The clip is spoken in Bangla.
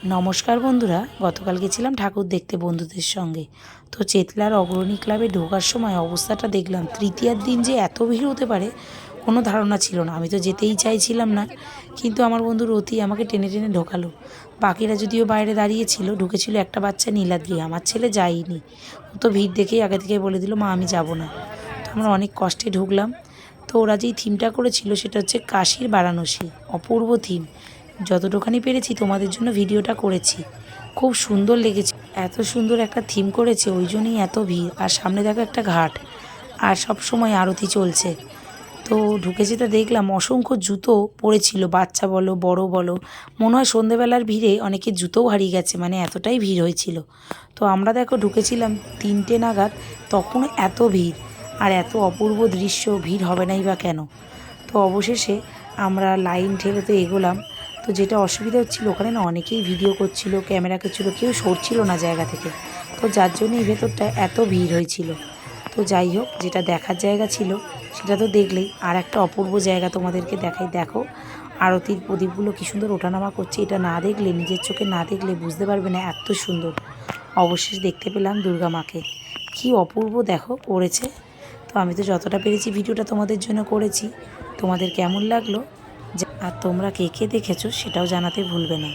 নমস্কার বন্ধুরা গতকাল গেছিলাম ঠাকুর দেখতে বন্ধুদের সঙ্গে। তো চেতলার অগ্রণী ক্লাবে ঢোকার সময় অবস্থাটা দেখলাম, তৃতীয়ার দিন যে এত ভিড় হতে পারে, কোনো ধারণা ছিল না। আমি তো যেতেই চাইছিলাম না, কিন্তু আমার বন্ধু রতি আমাকে টেনে টেনে ঢোকালো। বাকিরা যদিও বাইরে দাঁড়িয়েছিল, ঢুকেছিল একটা বাচ্চা নীলাদ্রি, আমার ছেলে যায়নি। ও তো ভিড় দেখেই আগে থেকে বলে দিল, মা, আমি যাব না। তো আমরা অনেক কষ্টে ঢুকলাম। তো ওরা যেই থিমটা করেছিল, সেটা হচ্ছে কাশীর বারাণসী, অপূর্ব থিম যতটুখানি পেরেছি তোমাদের জন্য ভিডিওটা করেছি। খুব সুন্দর লেগেছে। এত সুন্দর একটা থিম করেছে, ওই জন্যই এত ভিড়। আর সামনে দেখো একটা ঘাট, আর সব সময় আরতি চলছে। তো ঢুকেছি তো দেখলাম, অসংখ্য জুতো পড়েছিল, বাচ্চা বলো, বড় বলো। মনে হয় সন্ধেবেলার ভিড়ে অনেকে জুতোও হারিয়ে গেছে মানে এতটাই ভিড় হয়েছিল। তো আমরা দেখো ঢুকেছিলাম তিনটে নাগাদ তখন এত ভিড়, আর এত অপূর্ব দৃশ্য, ভিড় হবে নাই বা কেন? তো অবশেষে আমরা লাইন ঠেলে তো এগোলাম। তো যেটা অসুবিধা হচ্ছিল, ওখানে না অনেকেই ভিডিও করছিল ক্যামেরা করছিল, কেউ সরছিল না জায়গা থেকে। তো যার জন্য এই ভেতরটা এত ভিড় হয়েছিল। তো যাই হোক, যেটা দেখার জায়গা ছিল, সেটা তো দেখলেই। আর একটা অপূর্ব জায়গা তোমাদেরকে দেখাই। দেখো, আরতির প্রদীপগুলো কী সুন্দর ওঠানামা করছে। এটা না দেখলে, নিজের চোখে না দেখলে বুঝতে পারবে না এত সুন্দর। অবশেষ দেখতে পেলাম দুর্গা মাকে। কী অপূর্ব দেখো, করেছে। তো আমি তো যতটা পেরেছি, ভিডিওটা তোমাদের জন্য করেছি। তোমাদের কেমন লাগল? আর তোমরা কে কে দেখেছ সেটাও জানাতে ভুলবে না।